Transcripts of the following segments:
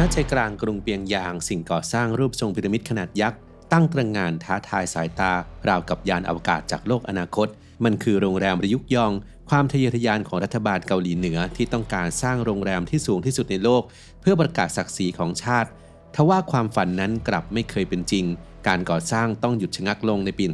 ณใจกลางกรุงเปียงยาง สิ่งก่อสร้างรูปทรงพีระมิดขนาดยักษ์ ตั้งตระหงานท้าทายสายตา ราวกับยานอวกาศจากโลกอนาคต มันคือโรงแรมประยุกยอง ความทะเยอทะยานของรัฐบาลเกาหลีเหนือที่ต้องการสร้างโรงแรมที่สูงที่สุดในโลก เพื่อประกาศศักดิ์ศรีของชาติทว่าความฝันนั้นกลับไม่เคยเป็นจริง การก่อสร้างต้องหยุดชะงักลงในปี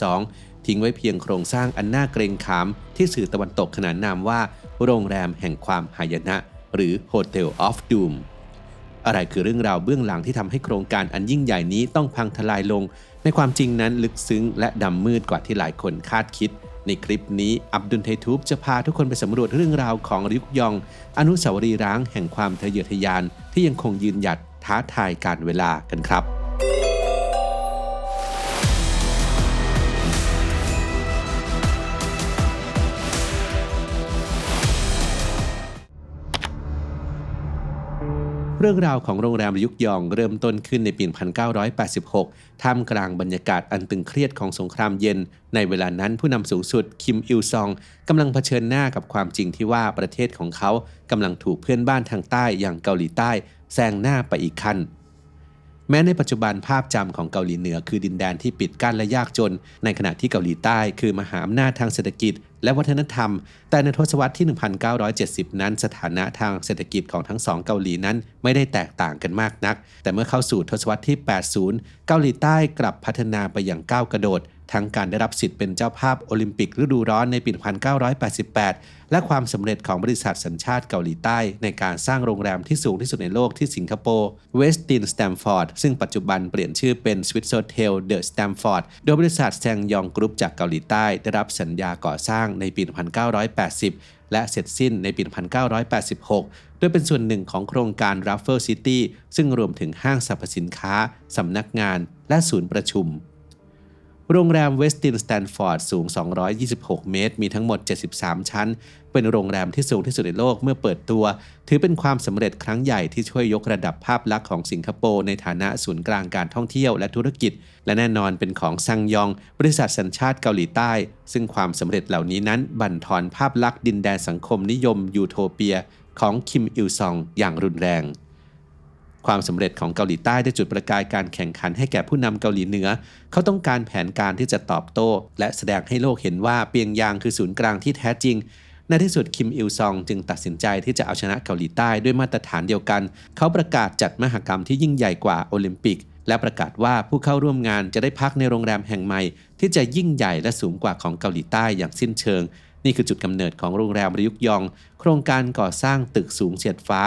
1992 ทิ้งไว้เพียงโครงสร้างอันน่าเกรงขาม ที่สื่อตะวันตกขนานนามว่า โรงแรมแห่งความหายนะ หรือ Hotel of Doom อะไรคือเรื่องราวเบื้องหลังที่ทำให้โครงการอันยิ่งใหญ่นี้ต้องพังทลายลง ในความจริงนั้นลึกซึ้งและดำมืดกว่าที่หลายคนคาดคิด ในคลิปนี้อับดุลไททูบจะพาทุกคนไปสำรวจเรื่องราวของยุกยอง อนุสาวรีย์ร้างแห่งความทะเยอทะยานที่ยังคงยืนหยัดท้าทายการเวลากันครับ เรื่องราวของโรงแรมยุกยองเริ่มต้นขึ้นในปี 1986 ท่ามกลางบรรยากาศอันตึงเครียดของสงครามเย็น ในเวลานั้นผู้นำสูงสุดคิมอิลซองกำลังเผชิญหน้ากับความจริงที่ว่าประเทศของเขากำลังถูกเพื่อนบ้านทางใต้อย่างเกาหลีใต้แซงหน้าไปอีกขั้นแม้ในปัจจุบันภาพจำของเกาหลีเหนือคือดินแดนที่ปิดกั้นและยากจน ในขณะที่เกาหลีใต้คือมหาอำนาจทางเศรษฐกิจ และวัฒนธรรม แต่ในทศวรรษที่ 1970 นั้น สถานะทางเศรษฐกิจของทั้งสองเกาหลีนั้นไม่ได้แตกต่างกันมากนัก แต่เมื่อเข้าสู่ทศวรรษที่ 80 เกาหลีใต้กลับพัฒนาไปอย่างก้าวกระโดด ทั้งการได้รับสิทธิ์เป็นเจ้าภาพโอลิมปิกฤดูร้อนในปี 1988 และความสำเร็จของบริษัทสัญชาติเกาหลีใต้ ในการสร้างโรงแรมที่สูงที่สุดในโลกที่สิงคโปร์เวสตินสแตมฟอร์ดซึ่งปัจจุบันเปลี่ยนชื่อเป็นสวิตโซเทลเดอะสแตมฟอร์ดโดยบริษัทแซงยองกรุ๊ปจากเกาหลีใต้ได้รับสัญญาก่อสร้างในปี 1980 และเสร็จสิ้นในปี 1986 โดยเป็นส่วนหนึ่งของโครงการ Raffle City ซึ่งรวมถึงห้างสรรพสินค้า สำนักงาน และศูนย์ประชุม โรงแรมเวสตินสแตนฟอร์ดสูง 226 เมตร มีทั้งหมด 73 ชั้น เป็นโรงแรมที่สูงที่สุดในโลกเมื่อเปิดตัว ถือเป็นความสำเร็จครั้งใหญ่ที่ช่วยยกระดับภาพลักษณ์ของสิงคโปร์ในฐานะศูนย์กลางการท่องเที่ยวและธุรกิจ และแน่นอนเป็นของซังยอง บริษัทสัญชาติเกาหลีใต้ ซึ่งความสำเร็จเหล่านี้นั้นบั่นทอนภาพลักษณ์ดินแดนสังคมนิยมยูโทเปีย ของคิมอิลซองอย่างรุนแรง ความสำเร็จของเกาหลีใต้ได้จุดประกายการแข่งขันให้แก่ผู้นำเกาหลีเหนือ เขาต้องการแผนการที่จะตอบโต้ และแสดงให้โลกเห็นว่าเปียงยางคือศูนย์กลางที่แท้จริง ในที่สุดคิมอิลซองจึงตัดสินใจที่จะเอาชนะเกาหลีใต้ด้วยมาตรฐานเดียวกัน เขาประกาศจัดมหกรรมที่ยิ่งใหญ่กว่าโอลิมปิก และประกาศว่าผู้เข้าร่วมงานจะได้พักในโรงแรมแห่งใหม่ ที่จะยิ่งใหญ่และสูงกว่าของเกาหลีใต้อย่างสิ้นเชิง นี่คือจุดกำเนิดของโรงแรมระยุกยอง โครงการก่อสร้างตึกสูงเฉียดฟ้า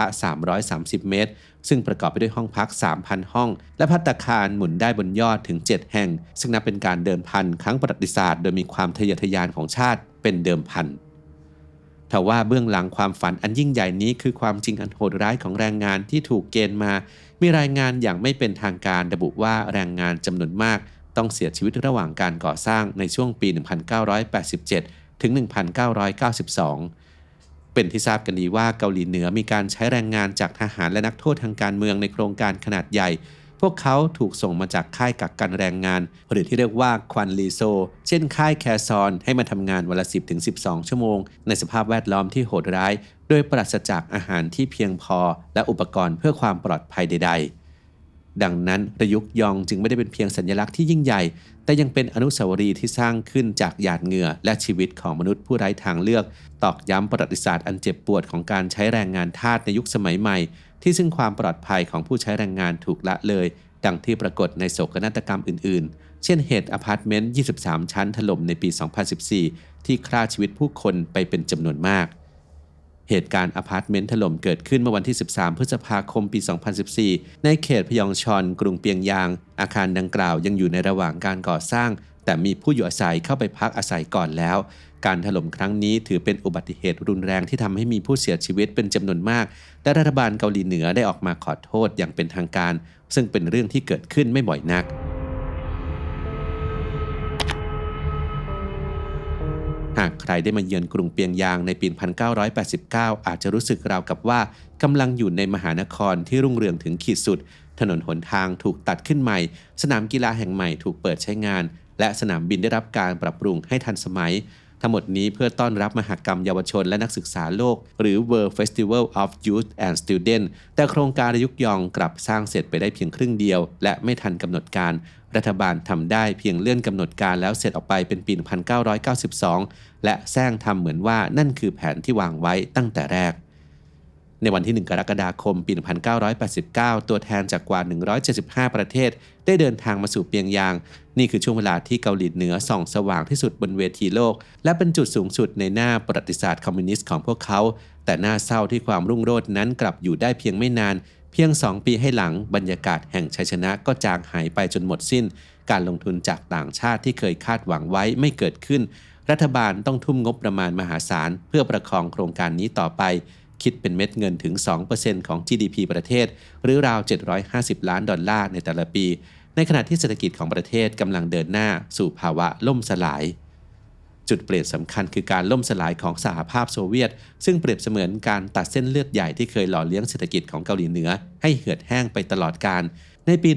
330 เมตร ซึ่งประกอบไปด้วยห้องพัก 3,000 ห้อง และพัตตาคารหมุนได้บนยอดถึง 7 แห่ง ซึ่งนับเป็นการเดิมพันครั้งประวัติศาสตร์ โดยมีความทะเยอทะยานของชาติเป็นเดิมพันทว่าเบื้องหลังความฝันอันยิ่งใหญ่นี้คือความจริงอันโหดร้ายของแรงงานที่ถูกเกณฑ์มา มีรายงานอย่างไม่เป็นทางการระบุว่าแรงงานจำนวนมาก ต้องเสียชีวิตระหว่างการก่อสร้างในช่วงปี 1987 ถึง 1992 เป็นที่ทราบกันดีว่าเกาหลีเหนือมีการใช้แรงงานจากทหารและนักโทษทางการเมืองในโครงการขนาดใหญ่ พวกเขาถูกส่งมาจากค่ายกักกันแรงงาน หรือที่เรียกว่าควันลีโซ เช่นค่ายแคซอน ให้มาทำงานวันละ 10-12 ชั่วโมง ในสภาพแวดล้อมที่โหดร้าย โดยปราศจากอาหารที่เพียงพอ และอุปกรณ์เพื่อความปลอดภัยใด ๆ ดังนั้นระยุกยองจึงไม่ได้เป็นเพียงสัญลักษณ์ที่ยิ่งใหญ่ แต่ยังเป็นอนุสาวรีย์ที่สร้างขึ้นจากหยาดเหงื่อ และชีวิตของมนุษย์ผู้ไร้ทางเลือก ตอกย้ำประวัติศาสตร์อันเจ็บปวดของการใช้แรงงานทาสในยุคสมัยใหม่ ที่ซึ่งความปลอดภัยของผู้ใช้แรงงานถูกละเลย ดังที่ปรากฏในโศกนาฏกรรมอื่น ๆ เช่นเหตุอพาร์ตเมนต์ 23 ชั้นถล่มในปี 2014 ที่ฆ่าชีวิตผู้คนไปเป็นจำนวนมาก เหตุการณ์อพาร์ตเมนต์ถล่มเกิดขึ้นเมื่อวันที่ 13 พฤษภาคม ปี 2014 ในเขตพยองชอน กรุงเปียงยาง อาคารดังกล่าวยังอยู่ในระหว่างการก่อสร้าง แต่มีผู้อยู่อาศัยเข้าไปพักอาศัยก่อนแล้ว การถล่มครั้งนี้ถือเป็นอุบัติเหตุรุนแรงที่ทำให้มีผู้เสียชีวิตเป็นจำนวนมาก และรัฐบาลเกาหลีเหนือได้ออกมาขอโทษอย่างเป็นทางการ ซึ่งเป็นเรื่องที่เกิดขึ้นไม่บ่อยนักากใครได้มาเยือนกรุงเปียงยางในปี 1989 อาจจะรู้สึกราวกับว่ากำลังอยู่ในมหานครที่รุ่งเรืองถึงขีดสุด ถนนหนทางถูกตัดขึ้นใหม่ สนามกีฬาแห่งใหม่ถูกเปิดใช้งาน และสนามบินได้รับการปรับปรุงให้ทันสมัย ทั้งหมดนี้เพื่อต้อนรับมหกรรมเยาวชนและนักศึกษาโลก หรือ World Festival of Youth and Students แต่โครงการยุกยองกลับสร้างเสร็จไปได้เพียงครึ่งเดียว และไม่ทันกำหนดการ รัฐบาลทำได้เพียงเลื่อนกำหนดการแล้วเสร็จออกไปเป็นปี 1992 และแซงทำเหมือนว่านั่นคือแผนที่วางไว้ตั้งแต่แรก ในวันที่ 1 กรกฎาคม ปี 1989 ตัวแทนจากกว่า 175 ประเทศ ได้เดินทางมาสู่เปียงยาง นี่คือช่วงเวลาที่เกาหลีเหนือส่องสว่างที่สุดบนเวทีโลก และเป็นจุดสูงสุดในหน้าประวัติศาสตร์คอมมิวนิสต์ของพวกเขา แต่หน้าเศร้าที่ความรุ่งโรจน์นั้นกลับอยู่ได้เพียงไม่นาน เพียง 2 ปีให้หลังบรรยากาศแห่งชัยชนะก็จางหายไปจนหมดสิ้น การลงทุนจากต่างชาติที่เคยคาดหวังไว้ไม่เกิดขึ้น รัฐบาลต้องทุ่มงบประมาณมหาศาล เพื่อประคองโครงการนี้ต่อไป คิดเป็นเม็ดเงินถึง 2%ของ GDP ประเทศ หรือราว 750 ล้านดอลลาร์ในแต่ละปี ในขณะที่เศรษฐกิจของประเทศกำลังเดินหน้าสู่ภาวะล่มสลาย จุดเปลี่ยนสำคัญคือการล่มสลายของสหภาพโซเวียต ซึ่งเปรียบเสมือนการตัดเส้นเลือดใหญ่ที่เคยหล่อเลี้ยงเศรษฐกิจของเกาหลีเหนือ ให้เหือดแห้งไปตลอดการ ในปี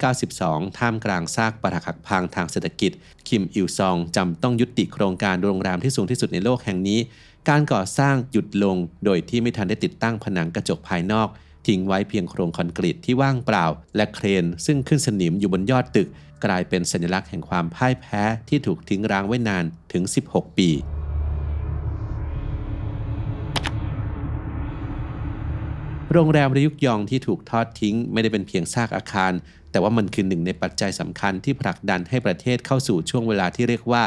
1992 ท่ามกลางซากปรักหักพังทางเศรษฐกิจ คิมอิลซองจำต้องยุติโครงการโรงแรมที่สูงที่สุดในโลกแห่งนี้ การก่อสร้างหยุดลง โดยที่ไม่ทันได้ติดตั้งผนังกระจกภายนอก ทิ้งไว้เพียงโครงคอนกรีตที่ว่างเปล่า และเครน ซึ่งขึ้นสนิมอยู่บนยอดตึก กลายเป็นสัญลักษณ์แห่งความพ่ายแพ้ที่ถูกทิ้งร้างไว้นานถึง 16 ปี โรงแรมระยุกยองที่ถูกทอดทิ้งไม่ได้เป็นเพียงซากอาคาร แต่ว่ามันคือหนึ่งในปัจจัยสำคัญที่ผลักดันให้ประเทศเข้าสู่ช่วงเวลาที่เรียกว่า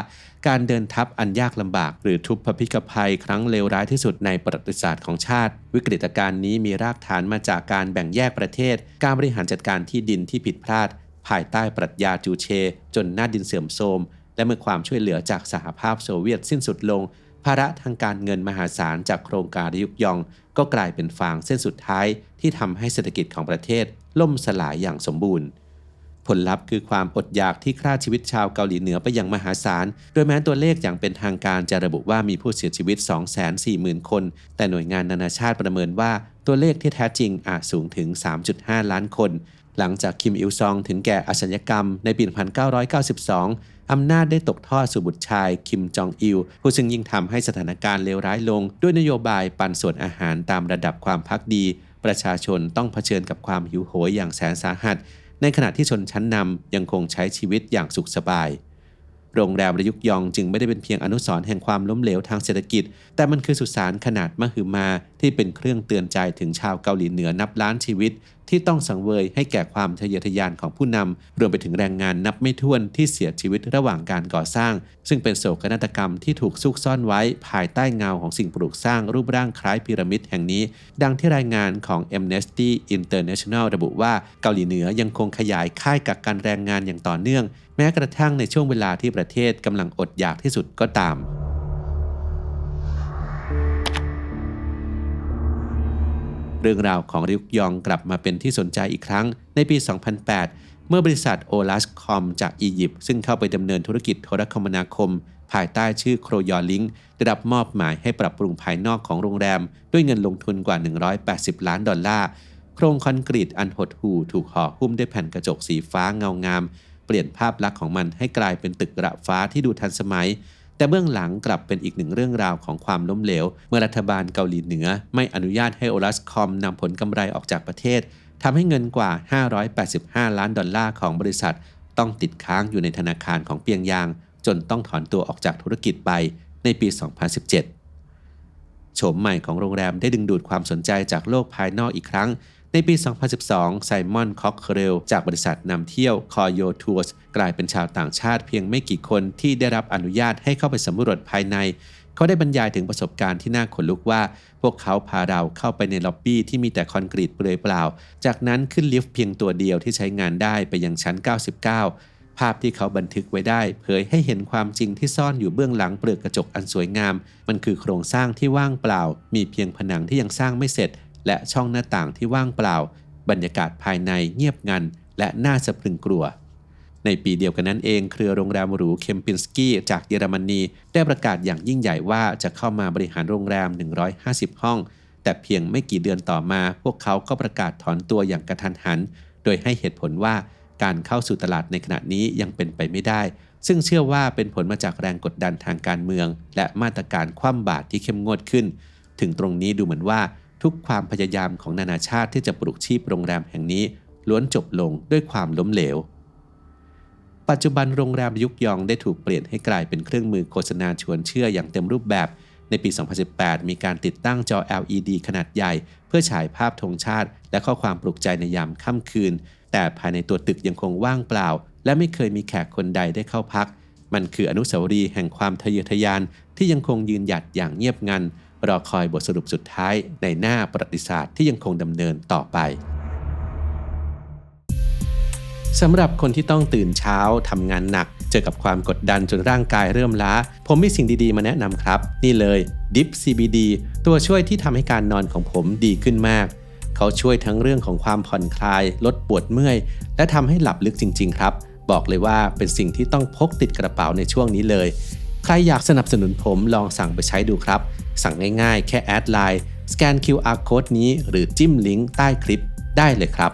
การเดินทัพอันยากลำบาก หรือทุพพิกภัยครั้งเลวร้ายที่สุดในประวัติศาสตร์ของชาติ วิกฤตการณ์นี้มีรากฐานมาจากการแบ่งแยกประเทศ การบริหารจัดการที่ดินที่ผิดพลาด ภายใต้ปรัชญาจูเช จนหน้าดินเสื่อมโทรม และเมื่อความช่วยเหลือจากสหภาพโซเวียตสิ้นสุดลง ภาระทางการเงินมหาศาลจากโครงการยุกยอง ก็กลายเป็นฟางเส้นสุดท้ายที่ทำให้เศรษฐกิจของประเทศ ล่มสลายอย่างสมบูรณ์ ผลลัพธ์คือความอดอยากที่ฆ่าชีวิตชาวเกาหลีเหนือไปอย่างมหาศาล โดยแม้ตัวเลขอย่างเป็นทางการจะระบุว่ามีผู้เสียชีวิต 240,000 คน แต่หน่วยงานนานาชาติประเมินว่าตัวเลขที่แท้จริงอาจสูงถึง 3.5 ล้านคน หลังจากคิมอิลซองถึงแก่อสัญกรรมในปี 1992 อำนาจได้ตกทอดสู่บุตรชายคิมจองอิล ผู้ซึ่งยิ่งทำให้สถานการณ์เลวร้ายลง ด้วยนโยบายปันส่วนอาหารตามระดับความพักดี ประชาชนต้องเผชิญกับความหิวโหยอย่างแสนสาหัส ในขณะที่ชนชั้นนำยังคงใช้ชีวิตอย่างสุขสบายโรงแรมระยุกยองจึงไม่ได้เป็นเพียงอนุสรณ์แห่งความล้มเหลวทางเศรษฐกิจ แต่มันคือสุสานขนาดมหึมา ที่เป็นเครื่องเตือนใจถึงชาวเกาหลีเหนือนับล้านชีวิต ที่ต้องสังเวยให้แก่ความทะเยอทะยานของผู้นำ รวมไปถึงแรงงานนับไม่ถ้วนที่เสียชีวิตระหว่างการก่อสร้าง ซึ่งเป็นโศกนาฏกรรมที่ถูกซุกซ่อนไว้ภายใต้เงาของสิ่งปลูกสร้างรูปร่างคล้ายพีระมิดแห่งนี้ ดังที่รายงานของ Amnesty International ระบุว่าเกาหลีเหนือยังคงขยายค่ายกักกันแรงงานอย่างต่อเนื่อง แม้กระทั่งในช่วงเวลาที่ประเทศกำลังอดอยากที่สุดก็ตาม เรื่องราวของริกยองกลับมาเป็นที่สนใจอีกครั้งในปี 2008 เมื่อบริษัทโอลัสคอมจากอียิปต์ซึ่งเข้าไปดำเนินธุรกิจโทรคมนาคม ภายใต้ชื่อโครยอลิงได้รับมอบหมายให้ปรับปรุงภายนอกของโรงแรม ด้วยเงินลงทุนกว่า 180 ล้านดอลลาร์ โครงคอนกรีตอันหดหู่ถูกห่อหุ้มด้วยแผ่นกระจกสีฟ้าเงางาม เปลี่ยนภาพลักษณ์ของมันให้กลายเป็นตึกระฟ้าที่ดูทันสมัย แต่เบื้องหลังกลับเป็นอีกหนึ่งเรื่องราวของความล้มเหลว เมื่อรัฐบาลเกาหลีเหนือ ไม่อนุญาตให้โอลัสคอมนำผลกำไรออกจากประเทศทำให้เงินกว่า 585 ล้านดอลลาร์ของบริษัท ต้องติดค้างอยู่ในธนาคารของเปียงยาง จนต้องถอนตัวออกจากธุรกิจไปในปี 2017 โฉมใหม่ของโรงแรมได้ดึงดูดความสนใจจากโลกภายนอกอีกครั้ง ในปี 2012 ไซมอน คอกเคเรล จากบริษัทนำเที่ยวคอโยทัวร์สกลายเป็นชาวต่างชาติเพียงไม่กี่คนที่ได้รับอนุญาตให้เข้าไปสำรวจภายใน เขาได้บรรยายถึงประสบการณ์ที่น่าขนลุกว่า พวกเขาพาเราเข้าไปในล็อบบี้ที่มีแต่คอนกรีตเปลือยเปล่า จากนั้นขึ้นลิฟต์เพียงตัวเดียวที่ใช้งานได้ไปยังชั้น 99ภาพที่เขาบันทึกไว้ได้ เผยให้เห็นความจริงที่ซ่อนอยู่เบื้องหลังเปลือกกระจกอันสวยงาม มันคือโครงสร้างที่ว่างเปล่า มีเพียงผนังที่ยังสร้างไม่เสร็จ และช่องหน้าต่างที่ว่างเปล่า บรรยากาศภายในเงียบงัน และน่าสะพรึงกลัว ในปีเดียวกันนั้นเองเครือโรงแรมหรูเคมปินสกี้จากเยอรมนีได้ประกาศอย่างยิ่งใหญ่ว่าจะเข้ามาบริหารโรงแรม 150 ห้อง แต่เพียงไม่กี่เดือนต่อมา พวกเขาก็ประกาศถอนตัวอย่างกระทันหัน โดยให้เหตุผลว่าการเข้าสู่ตลาดในขณะนี้ยังเป็นไปไม่ได้ ซึ่งเชื่อว่าเป็นผลมาจากแรงกดดันทางการเมือง และมาตรการคว่ำบาตรที่เข้มงวดขึ้น ถึงตรงนี้ดูเหมือนว่า ทุกความพยายามของนานาชาติที่จะปลุกชีพโรงแรมแห่งนี้ล้วนจบลงด้วยความล้มเหลว ปัจจุบันโรงแรมยุกยองได้ถูกเปลี่ยนให้กลายเป็นเครื่องมือโฆษณาชวนเชื่ออย่างเต็มรูปแบบ ในปี 2018 มีการติดตั้งจอ LED ขนาดใหญ่ เพื่อฉายภาพธงชาติ และข้อความปลุกใจในยามค่ำคืน แต่ภายในตัวตึกยังคงว่างเปล่า และไม่เคยมีแขกคนใดได้เข้าพัก มันคืออนุสาวรีย์แห่งความทะเยอทะยานที่ยังคงยืนหยัดอย่างเงียบงัน รอคอยบทสรุปสุดท้ายในหน้าประวัติศาสตร์ที่ยังคงดำเนินต่อไปสำหรับคนที่ต้องตื่นเช้าทำงานหนัก เจอกับความกดดันจนร่างกายเริ่มล้า ผมมีสิ่งดีๆ มาแนะนำครับ นี่เลย Dip CBD ตัวช่วยที่ทำให้การนอนของผมดีขึ้นมาก เขาช่วยทั้งเรื่องของความผ่อนคลาย ลดปวดเมื่อย และทำให้หลับลึกจริง ๆ ครับ บอกเลยว่าเป็นสิ่งที่ต้องพกติดกระเป๋าในช่วงนี้เลย ใครอยากสนับสนุนผมลองสั่งไปใช้ดูครับ สั่งง่ายๆ แค่แอดไลน์สแกน QR code นี้หรือจิ้มลิงก์ใต้คลิปได้เลยครับ